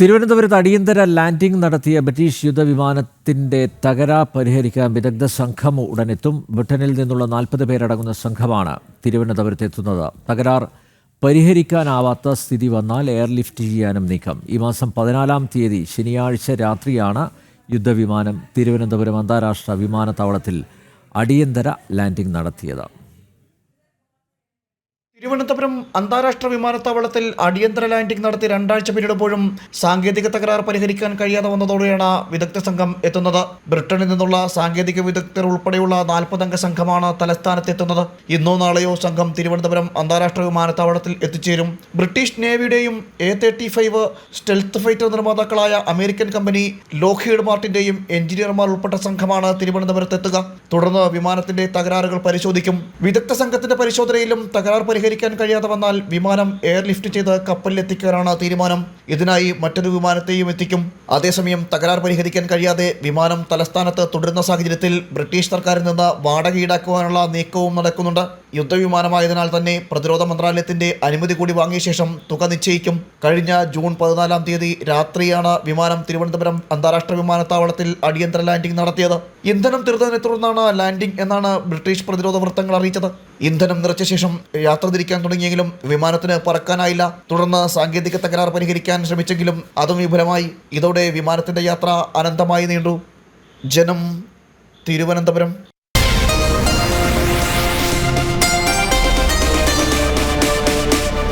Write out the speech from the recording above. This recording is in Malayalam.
തിരുവനന്തപുരത്ത് അടിയന്തര ലാൻഡിംഗ് നടത്തിയ ബ്രിട്ടീഷ് യുദ്ധവിമാനത്തിന്റെ തകരാർ പരിഹരിക്കാൻ വിദഗ്ധ സംഘം ഉടനെത്തും. ബ്രിട്ടനിൽ നിന്നുള്ള നാൽപ്പത് പേരടങ്ങുന്ന സംഘമാണ് തിരുവനന്തപുരത്ത് എത്തുന്നത് തകരാർ പരിഹരിക്കാനാവാത്ത സ്ഥിതി വന്നാൽ എയർലിഫ്റ്റ് ചെയ്യാനും നീക്കം. ഈ മാസം പതിനാലാം തീയതി ശനിയാഴ്ച രാത്രിയാണ് യുദ്ധവിമാനം തിരുവനന്തപുരം അന്താരാഷ്ട്ര വിമാനത്താവളത്തിൽ അടിയന്തര ലാൻഡിംഗ് നടത്തിയത്. തിരുവനന്തപുരം അന്താരാഷ്ട്ര വിമാനത്താവളത്തിൽ അടിയന്തര ലാൻഡിംഗ് നടത്തി രണ്ടാഴ്ച പിന്നിടുമ്പോഴും സാങ്കേതിക തകരാർ പരിഹരിക്കാൻ കഴിയാതെ വന്നതോടെയാണ് വിദഗ്ധ സംഘം എത്തുന്നത്. ബ്രിട്ടനിൽ നിന്നുള്ള സാങ്കേതിക വിദഗ്ധർ ഉൾപ്പെടെയുള്ള നാൽപ്പതംഗ സംഘമാണ് തലസ്ഥാനത്തെത്തുന്നത്. ഇന്നോ നാളെയോ സംഘം തിരുവനന്തപുരം അന്താരാഷ്ട്ര വിമാനത്താവളത്തിൽ എത്തിച്ചേരും. British നേവിയുടെയും A thirty five stealth fighter നിർമ്മാതാക്കളായ American company Lockheed മാർട്ടിന്റെയും എഞ്ചിനീയർമാർ ഉൾപ്പെട്ട സംഘമാണ് തിരുവനന്തപുരത്ത് എത്തുക തുടർന്ന് വിമാനത്തിന്റെ തകരാറുകൾ പരിശോധിക്കും. വിദഗ്ധ സംഘത്തിന്റെ പരിശോധനയിലും തകരാർ പരിഹരിക്കാൻ കഴിയാതെ വന്നാൽ വിമാനം എയർലിഫ്റ്റ് ചെയ്ത് കപ്പലിലെത്തിക്കാനാണ് തീരുമാനം. ഇതിനായി മറ്റൊരു വിമാനത്തെയും എത്തിക്കും. അതേസമയം തകരാർ പരിഹരിക്കാൻ കഴിയാതെ വിമാനം തലസ്ഥാനത്ത് തുടരുന്ന സാഹചര്യത്തിൽ ബ്രിട്ടീഷ് സർക്കാരിൽ നിന്ന് വാടക ഈടാക്കുവാനുള്ള നീക്കവും നടക്കുന്നുണ്ട്. യുദ്ധവിമാനമായതിനാൽ തന്നെ പ്രതിരോധ മന്ത്രാലയത്തിന്റെ അനുമതി കൂടി വാങ്ങിയ ശേഷം തുക നിശ്ചയിക്കും. കഴിഞ്ഞ ജൂൺ പതിനാലാം തീയതി രാത്രിയാണ് വിമാനം തിരുവനന്തപുരം അന്താരാഷ്ട്ര വിമാനത്താവളത്തിൽ അടിയന്തര ലാൻഡിംഗ് നടത്തിയത്. ഇന്ധനം തീർന്നതിനെ തുടർന്നാണ് ലാൻഡിംഗ് എന്നാണ് ബ്രിട്ടീഷ് പ്രതിരോധ വൃത്തങ്ങൾ അറിയിച്ചത്. ഇന്ധനം നിറച്ച ശേഷം യാത്ര തിരിക്കാൻ തുടങ്ങിയെങ്കിലും വിമാനത്തിന് പറക്കാനായില്ല. തുടർന്ന് സാങ്കേതിക തകരാർ പരിഹരിക്കാൻ ശ്രമിച്ചെങ്കിലും അതും വിഫലമായി. ഇതോടെ വിമാനത്തിന്റെ യാത്ര അനന്തമായി നീണ്ടു. ജനം തിരുവനന്തപുരം.